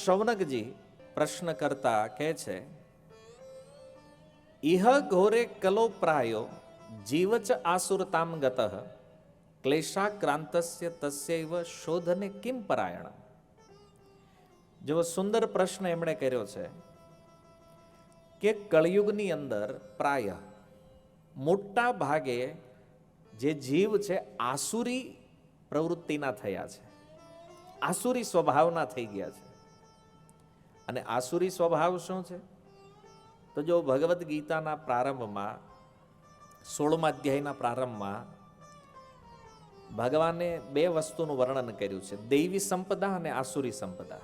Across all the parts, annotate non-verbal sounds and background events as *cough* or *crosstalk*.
શૌનકજી પ્રશ્ન કરતા કહે છે, ઇહ ઘોરે કલો પ્રાયો જીવચ આસુરતામ ગત, ક્લેશાક્રાંતસ્ય તસ્યૈવ શોધને કિમ પરાયણ? જેવો સુંદર પ્રશ્ન એમણે કર્યો છે કે કળયુગની અંદર પ્રાય મોટા ભાગે જે જીવ છે આસુરી પ્રવૃત્તિના થયા છે, આસુરી સ્વભાવના થઈ ગયા છે. અને આસુરી સ્વભાવ શું છે? તો જો ભગવદ્ ગીતાના પ્રારંભમાં, સોળમા અધ્યાયના પ્રારંભમાં ભગવાને બે વસ્તુનું વર્ણન કર્યું છે, દૈવી સંપદા અને આસુરી સંપદા.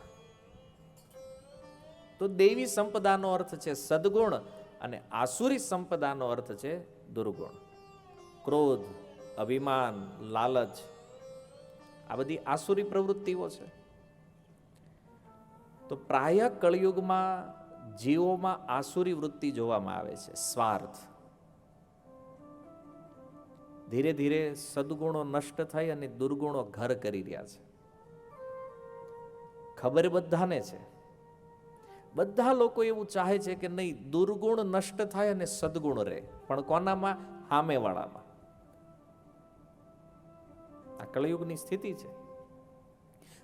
તો દૈવી સંપદાનો અર્થ છે સદગુણ અને આસુરી સંપદાનો અર્થ છે દુર્ગુણ. ક્રોધ, અભિમાન, લાલચ, આ બધી આસુરી પ્રવૃત્તિઓ છે. તો પ્રાય કળયુગમાં જીવોમાં આસુરી વૃત્તિ જોવામાં આવે છે, સ્વાર્થ. ધીરે ધીરે સદગુણો નષ્ટ થઈ અને દુર્ગુણો ઘર કરી રહ્યા છે. ખબર બધાને છે. બધા લોકો એવું ચાહે છે કે નહીં, દુર્ગુણ નષ્ટ થાય અને સદગુણ રહે. પણ કોનામાં? હામેવાળામાં આ કળયુગની સ્થિતિ છે.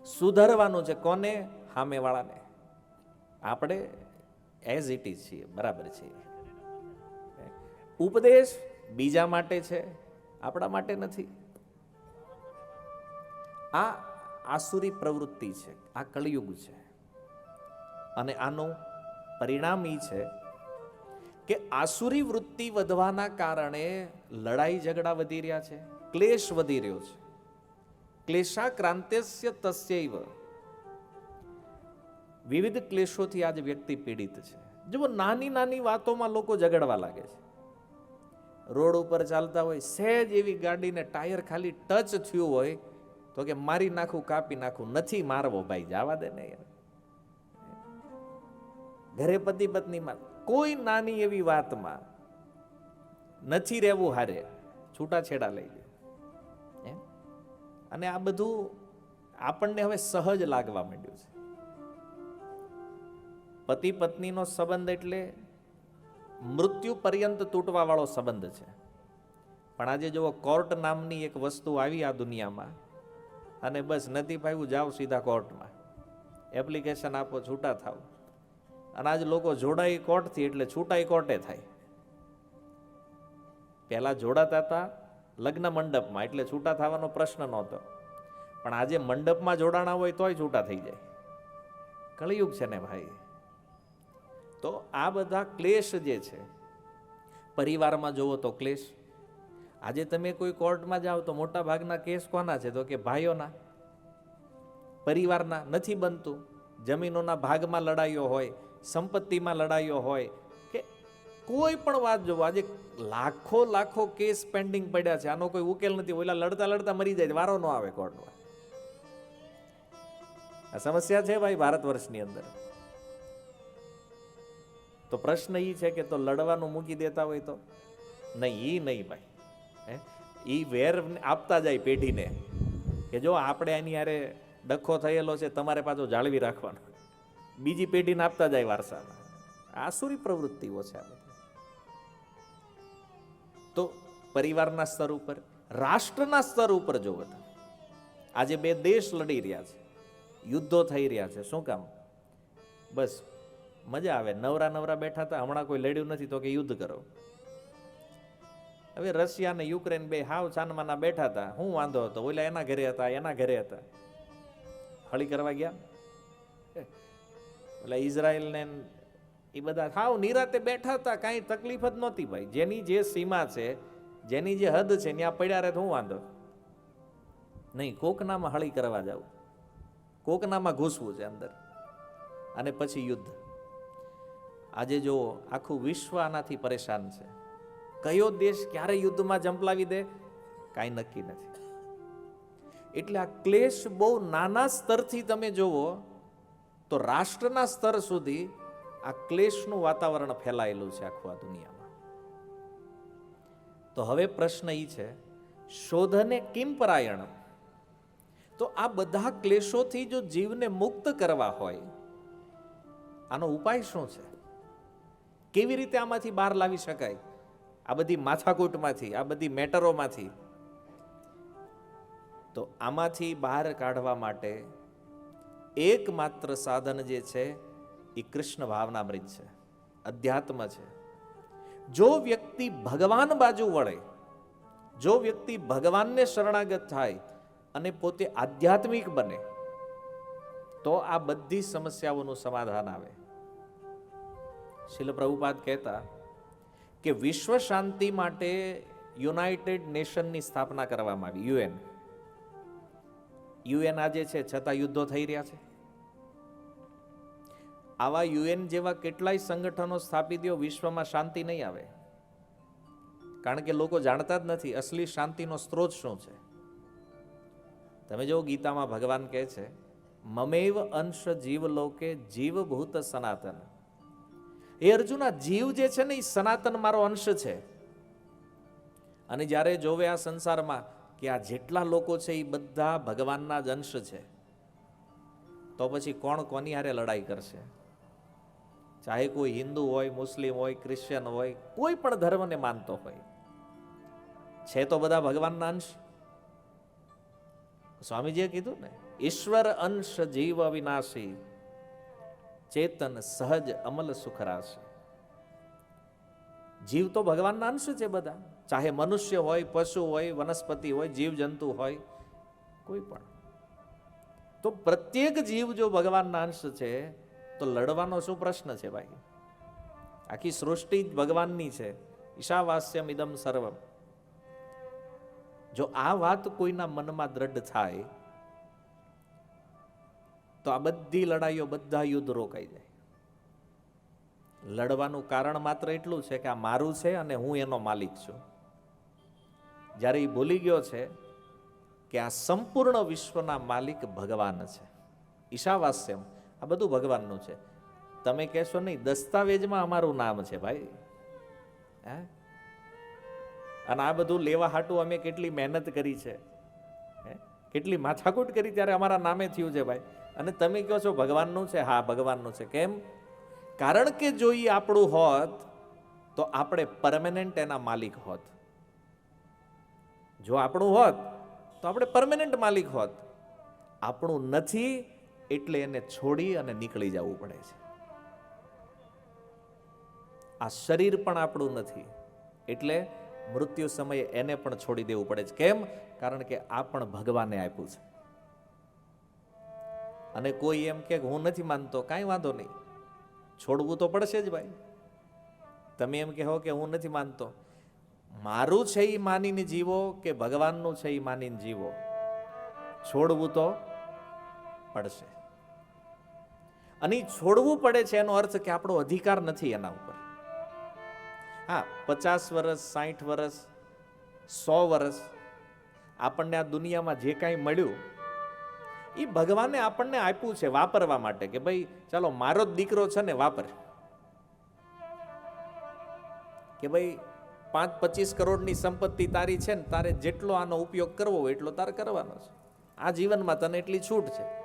સુધારવાનું છે કોને? હામેવાળાને આપણે એઝ ઇટ ઇઝ છીએ, બરાબર છીએ. ઉપદેશ બીજા માટે છે, આપણા માટે નથી. આ આસુરી પ્રવૃત્તિ છે, આ કળિયુગ છે. અને આનું પરિણામ એ છે કે આસુરી વૃત્તિ વધવાના કારણે લડાઈ ઝઘડા વધી રહ્યા છે, ક્લેશ વધી રહ્યો છે. ક્લેશા ક્લેશાક્રાંત્યસ્ય તસ્યૈવ. વિવિધ ક્લેશોથી આજ વ્યક્તિ પીડિત છે. જો નાની નાની વાતોમાં લોકો ઝઘડવા લાગે છે. રોડ ઉપર ચાલતા હોય, સહેજ એવી ગાડીને ટાયર ખાલી ટચ થયું હોય, તો કે મારી નાખું, કાપી નાખું, નથી મારવો, ભાઈ, જવા દે ને ઘરે પતિ પત્નીમાં કોઈ નાની એવી વાતમાં નથી રહેવું હારે, છૂટાછેડા લઈ લે અને આ બધું આપણને હવે સહજ લાગવા માંડ્યું છે. પતિ પત્નીનો સંબંધ એટલે મૃત્યુ પર્યંત તૂટવાવાળો સંબંધ છે. પણ આજે જુઓ કોર્ટ નામની એક વસ્તુ આવી આ દુનિયામાં, અને બસ નથી ભાઈ જાઓ સીધા કોર્ટમાં. એપ્લિકેશન આપો, છૂટા થાવ અને આજ લોકો જોડાઈ કોર્ટથી એટલે છૂટાઈ કોર્ટે થાય. પહેલાં જોડાતા હતા લગ્ન મંડપમાં, એટલે છૂટા થવાનો પ્રશ્ન નહોતો. પણ આજે મંડપમાં જોડાણા હોય તોય છૂટા થઈ જાય. કળિયુગ છે ને ભાઈ. તો આ બધા ક્લેશ જે છે, પરિવારમાં જુઓ તો ક્લેશ. આજે તમે કોઈ કોર્ટમાં જાઓ તો મોટા ભાગના કેસ કોના છે? તો કે ભાઈઓના. પરિવારના નથી બનતું. જમીનોના ભાગમાં લડાઈઓ હોય, સંપત્તિમાં લડાઈઓ હોય, કે કોઈ પણ વાત જોવો. આજે લાખો લાખો કેસ પેન્ડિંગ પડ્યા છે. આનો કોઈ ઉકેલ નથી. ઓલા લડતા લડતા મરી જાય વારો ન આવે કોર્ટમાં. આ સમસ્યા છે ભાઈ ભારત વર્ષની અંદર. તો પ્રશ્ન એ છે કે તો લડવાનું મૂકી દેતા હોય તો? નહીં એ નહીં ભાઈ. હે? એ વેર આપતા જાય પેઢીને. કે જો આપણે એની યારે ડખો થયેલો છે, તમારે પાછો જાળવી રાખવાનો. બીજી પેઢીને આપતા જાય વારસામાં. આસુરી પ્રવૃત્તિઓ છે આ બધી. તો પરિવારના સ્તર ઉપર, રાષ્ટ્રના સ્તર ઉપર જો બધા આજે બે દેશ લડી રહ્યા છે. યુદ્ધો થઈ રહ્યા છે. શું કામ? બસ મજા આવે. નવરા નવરા બેઠા હતા. હમણાં કોઈ લડ્યું નથી તો કે યુદ્ધ કરો. હવે રશિયા અને યુક્રેન બે હાવ ચાનમાના બેઠા હતા. હું વાંધો હતો. ઓલા એના ઘરે હતા, એના ઘરે હતા. હળી કરવા ગયા? ઓલા ઇઝરાયલ ને એ બધા હાવ નિરાતે બેઠા હતા. કાંઈ તકલીફ જ નહોતી ભાઈ. જેની જે સીમા છે, જેની જે હદ છે ત્યાં પડ્યા રહે તો હું વાંધો. નહીં, કોકનામાં હળી કરવા જાવ કોકનામાં ઘૂસવું છે અંદર. અને પછી યુદ્ધ. આજે જો આખું વિશ્વ આનાથી પરેશાન છે. કયો દેશ ક્યારે યુદ્ધમાં જંપલાવી દે? કાંઈ નક્કી નથી. એટલે આ ક્લેશ બહુ નાના સ્તરથી તમે જુઓ, તો રાષ્ટ્રના સ્તર સુધી આ ક્લેશનું વાતાવરણ ફેલાયેલું છે આખું આ દુનિયામાં. તો હવે પ્રશ્ન એ છે, શોધને કિમ પરાયણ તો આ બધા ક્લેશોથી જો જીવને મુક્ત કરવા હોય, આનો ઉપાય શું છે? કેવી રીતે આમાંથી બહાર લાવી શકાય? આ બધી માથાકૂટમાંથી, આ બધી મેટરોમાંથી. તો આમાંથી બહાર કાઢવા માટે એકમાત્ર સાધન જે છે, એ કૃષ્ણ ભાવનામૃત છે. અધ્યાત્મ છે. જો વ્યક્તિ ભગવાન બાજુ વળે, જો વ્યક્તિ ભગવાનને શરણાગત થાય અને પોતે આધ્યાત્મિક બને, તો આ બધી સમસ્યાઓનું સમાધાન આવે. શિલ પ્રભુપાદ કહેતા કે વિશ્વ શાંતિ માટે યુનાઇટેડ નેશનની સ્થાપના કરવામાં આવી. યુએન. યુએન આજે છે, છતાં યુદ્ધો થઈ રહ્યા છે. આવા યુએન જેવા કેટલાય સંગઠનો સ્થાપી દો વિશ્વમાં શાંતિ નહીં આવે. કારણ કે લોકો જાણતા જ નથી અસલી શાંતિનો સ્ત્રોત શું છે. તમે જો ગીતામાં ભગવાન કહે છે, મમેવ અંશ જીવ લોકે જીવભૂત સનાતન. એ અર્જુન આ જીવ જે છે ને એ સનાતન મારો અંશ છે. અને જ્યારે જોવે આ સંસારમાં કે આ જેટલા લોકો છે એ બધા ભગવાનના જ અંશ છે, તો પછી કોણ કોની હારે લડાઈ કરશે? ચાહે કોઈ હિન્દુ હોય, મુસ્લિમ હોય, ક્રિશ્ચિયન હોય, કોઈ પણ ધર્મને માનતો હોય. છે તો બધા ભગવાનના અંશ? સ્વામીજીએ કીધું ને, ઈશ્વર અંશ જીવ અવિનાશી. ચેતન, સહજ, અમલ, સુખરાશી. જીવ તો ભગવાનના અંશ છે બધા. ચાહે મનુષ્ય હોય, પશુ હોય, વનસ્પતિ હોય, જીવજંતુ હોય, કોઈ પણ. તો પ્રત્યેક જીવ જો ભગવાનના અંશ છે, તો લડવાનો શું પ્રશ્ન છે ભાઈ? આખી સૃષ્ટિ જ ભગવાનની છે. ઈશાવાસ્યમ ઇદમ સર્વમ. જો આ વાત કોઈના મનમાં દ્રઢ થાય તો આ બધી લડાઈઓ બધા યુદ્ધ રોકાઈ જાય. લડવાનું કારણ માત્ર એટલું છે કે આ મારું છે અને હું એનો માલિક છું. જ્યારે એ ભૂલી ગયો છે કે આ સંપૂર્ણ વિશ્વના માલિક ભગવાન છે. ઈશાવાસ્યમ આ બધું ભગવાનનું છે. તમે કહેશો નહીં, દસ્તાવેજમાં અમારું નામ છે ભાઈ. હે? અને આ બધું લેવા હાટું અમે કેટલી મહેનત કરી છે? કેટલી માથાકૂટ કરી ત્યારે અમારા નામે થયું છે ભાઈ. અને તમે કહો છો ભગવાનનું છે? હા, ભગવાનનું છે. કેમ? કારણ કે જો એ આપણું હોત, તો આપણે પરમેનન્ટ એના માલિક હોત. જો આપણું હોત, તો આપણે પરમેનન્ટ માલિક હોત. આપણું નથી એટલે એને છોડી અને નીકળી જવું પડે છે. આ શરીર પણ આપણું નથી. એટલે મૃત્યુ સમયે એને પણ છોડી દેવું પડે છે. કેમ? કારણ કે આ પણ ભગવાને આપ્યું છે. અને કોઈ એમ કે હું નથી માનતો, કાંઈ વાંધો નહીં. છોડવું તો પડશે જ ભાઈ. તમે એમ કહો કે હું નથી માનતો. મારું છે એ માનીને જીવો કે ભગવાનનું છે એ માનીને જીવો? છોડવું તો પડશે. અને છોડવું પડે છે એનો અર્થ કે આપણો અધિકાર નથી એના ઉપર. હા, પચાસ વર્ષ સાઠ વર્ષ સો વર્ષ આપણને આ દુનિયામાં જે કાંઈ મળ્યું એ ભગવાને આપણને આપ્યું છે વાપરવા માટે કે ભાઈ, ચાલો, મારો જ દીકરો છે ને વાપર. કે ભાઈ, પાંચ પચીસ કરોડની સંપત્તિ તારી છે ને, તારે જેટલો આનો ઉપયોગ કરવો હોય એટલો તારે કરવાનો છે. આ જીવનમાં તને એટલી છૂટ છે.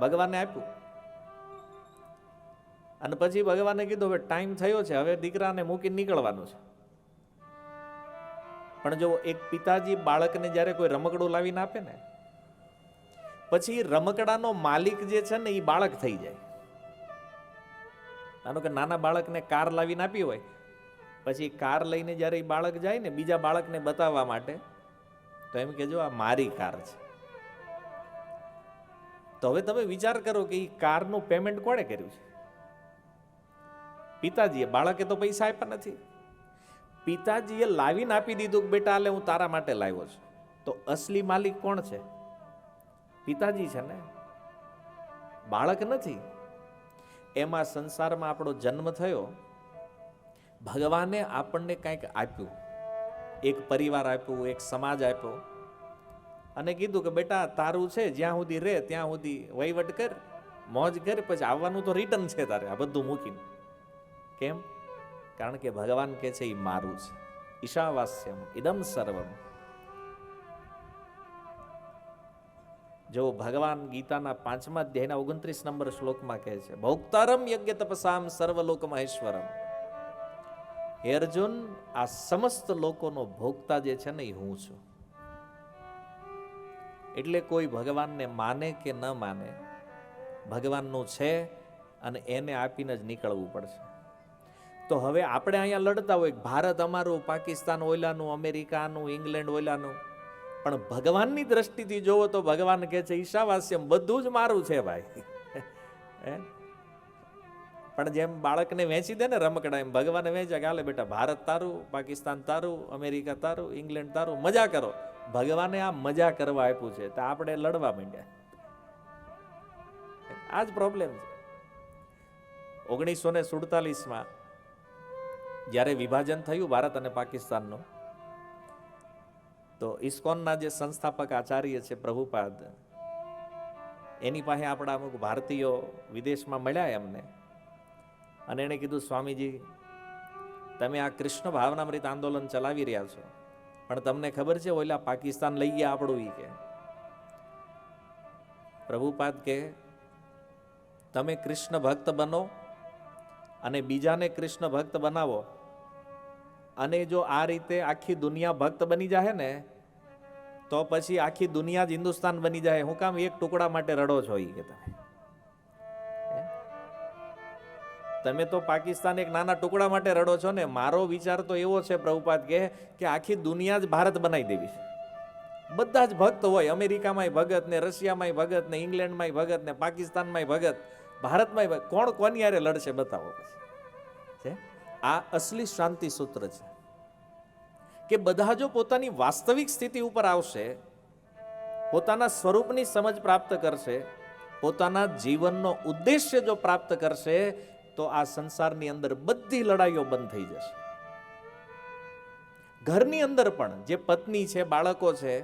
ભગવાને આપ્યું. અને પછી ભગવાને કીધું, હવે ટાઈમ થયો છે, હવે દીકરાને મૂકીને નીકળવાનું છે. પણ જો એક પિતાજી બાળકને જ્યારે કોઈ રમકડું લાવીને આપે ને પછી રમકડાનો માલિક જે છે ને એ બાળક થઈ જાય. માનો કે નાના બાળકને કાર લાવીને આપી હોય. પછી કાર લઈને જ્યારે એ બાળક જાય ને, બીજા બાળકને બતાવવા માટે, તો એમ કહેજો આ મારી કાર છે. તો હવે તમે વિચાર કરો કે એ કારનું પેમેન્ટ કોણે કર્યું છે? પિતાજીએ, બાળકે તો પૈસા આપ્યા નથી. પિતાજીએ લાવીને આપી દીધું કે બેટા આલે હું તારા માટે લાવ્યો છું. તો અસલી માલિક કોણ છે? પિતાજી છે ને, બાળક નથી. એમાં સંસારમાં આપણો જન્મ થયો, ભગવાને આપણને કંઈક આપ્યું. એક પરિવાર આપ્યું, એક સમાજ આપ્યો. અને કીધું કે, બેટા, તારું છે, જ્યાં સુધી રહે ત્યાં સુધી વહીવટ કર, મોજ કર, પછી આવવાનું તો રિટર્ન છે તારે, આ બધું મૂકીને. કેમ? કારણ કે ભગવાન કે છે એ મારું છે. ઈશાવાસ્યમ ઇદમ સર્વમ. જો ભગવાન ગીતાના પાંચમા અધ્યાયના ઓગણત્રીસ નંબર શ્લોકમાં કહે છે, ભૌક્તારમ યજ્ઞ તપસામ સર્વલોક મહેશ્વરમ હે અર્જુન, આ સમસ્ત લોકોનો ભોગતા જે છે ને એ હું છું. એટલે કોઈ ભગવાનને માને કે ન માને, ભગવાનનું છે અને એને આપીને જ નીકળવું પડશે. તો હવે આપણે અહીંયા લડતા હોય ભારત અમારું, પાકિસ્તાન ઓયલાનું, અમેરિકાનું, ઇંગ્લેન્ડ ઓલાનું પણ ભગવાનની દ્રષ્ટિથી જોવો તો ભગવાન કહે છે, ઈશાવાસ્યમ, બધું જ મારું છે ભાઈ. *laughs* હે? પણ જેમ બાળકને વેચી દે ને રમકડા, એમ ભગવાને વેચ્યા કે, હાલે બેટા, ભારત તારું, પાકિસ્તાન તારું, અમેરિકા તારું, ઇંગ્લેન્ડ તારું, મજા કરો. ભગવાને આ મજા કરવા આપ્યું છે, તો આપણે લડવા માંડ્યા. આ જ પ્રોબ્લેમ છે. ઓગણીસો ને સુડતાલીસમાં જ્યારે વિભાજન થયું ભારત અને પાકિસ્તાનનું તો ઇસ્કોનના જે સંસ્થાપક આચાર્ય છે પ્રભુપાદ, એની પાસે આપણા અમુક ભારતીયો વિદેશમાં મળ્યા એમને. અને એણે કીધું, સ્વામીજી, તમે આ કૃષ્ણ ભાવનામૃત આંદોલન ચલાવી રહ્યા છો. પણ તમને ખબર છે ઓલા પાકિસ્તાન લઈ ગયા આપણું ઈ કે? પ્રભુપાદ કે, તમે કૃષ્ણ ભક્ત બનો અને બીજાને કૃષ્ણ ભક્ત બનાવો. અને જો આ રીતે આખી દુનિયા ભક્ત બની જાય ને તો પછી આખી દુનિયા જ હિન્દુસ્તાન બની જાય. હું કામ એક ટુકડા માટે રડો છો એ કે તમે. તમે તો પાકિસ્તાન એક નાના ટુકડા માટે રડો છો ને, મારો વિચાર તો એવો છે પ્રભુપાદ કે કે આખી દુનિયા જ ભારત બનાવી દેવી. છે બધા જ ભક્ત હોય, અમેરિકામાંય ભગત ને, રશિયામાંય ભગત ને, ઇંગ્લેન્ડમાંય ભગત ને, પાકિસ્તાનમાંય ભગત, ભારતમાંય ભગત, કોણ કોની યારે લડશે બતાવો પછી. આ અસલી શાંતિ સૂત્ર છે. કે બધા જો પોતાની વાસ્તવિક સ્થિતિ ઉપર આવશે, પોતાના સ્વરૂપની સમજ પ્રાપ્ત કરશે, પોતાના જીવનનો ઉદ્દેશ્ય જો પ્રાપ્ત કરશે, તો આ સંસારની અંદર બધી લડાઈઓ બંધ થઈ જશે. ઘરની અંદર પણ જે પત્ની છે, બાળકો છે,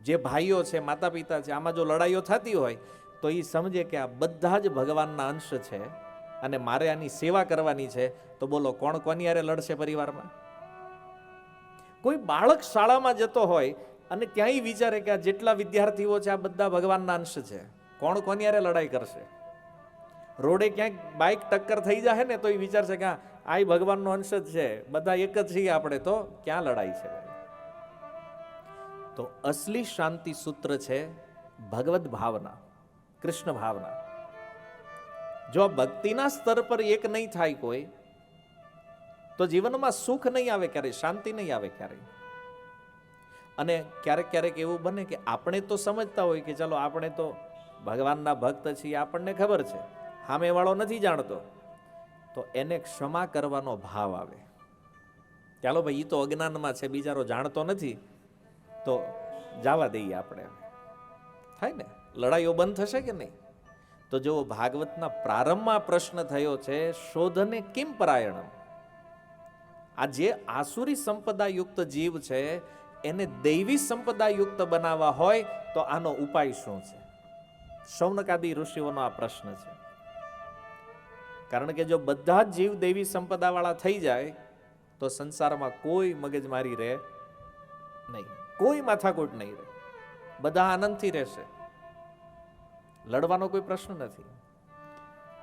જે ભાઈઓ છે માતા પિતા છે, આમાં જો લડાઈઓ થતી હોય, તો એ સમજે કે આ બધા જ ભગવાનના અંશ છે અને મારે આની સેવા કરવાની છે, તો બોલો, કોણ કોની યારે લડશે પરિવારમાં? કોઈ બાળક શાળામાં જતો હોય અને ત્યાંય વિચારે કે આ જેટલા વિદ્યાર્થીઓ છે, આ બધા ભગવાનના અંશ છે. કોણ કોની યારે લડાઈ કરશે? રોડે ક્યાંક બાઇક ટક્કર થઈ જાય ને તો એ વિચારશે કે આ ભગવાનનો અંશ જ છે. બધા એક જ છીએ આપણે તો, ક્યાં લડાઈ છે તો અસલી શાંતિ સૂત્ર છે ભગવદ ભાવના, કૃષ્ણ ભાવના. જો ભક્તિના સ્તર પર એક નહીં થાય કોઈ તો જીવનમાં સુખ નહીં આવે ક્યારેય, શાંતિ નહીં આવે ક્યારેય. અને ક્યારેક ક્યારેક એવું બને કે આપણે તો સમજતા હોય કે ચાલો આપણે તો ભગવાનના ભક્ત છીએ, આપણને ખબર છે, સામેવાળો નથી જાણતો. તો એને ક્ષમા કરવાનો ભાવ આવે. ચાલો ભાઈ એ તો અજ્ઞાનમાં છે બીજારો જાણતો નથી. તો જવા દઈએ આપણે થાય ને? લડાઈઓ બંધ થશે કે નહીં? તો જો ભાગવતના પ્રારંભમાં પ્રશ્ન થયો છે, શોધને કેમ પરાયણમ? આ જે આસુરી સંપદા યુક્ત જીવ છે, એને દૈવી સંપદા યુક્ત બનાવવા હોય તો આનો ઉપાય શું છે? સૌનકાદી ઋષિઓનો આ પ્રશ્ન છે. કારણ કે જો બધા જ જીવ દૈવી સંપદાવાળા થઈ જાય, તો સંસારમાં કોઈ મગજમારી રહે નહીં. કોઈ માથાકૂટ નહીં રહે. બધા આનંદથી રહેશે. લડવાનો કોઈ પ્રશ્ન નથી.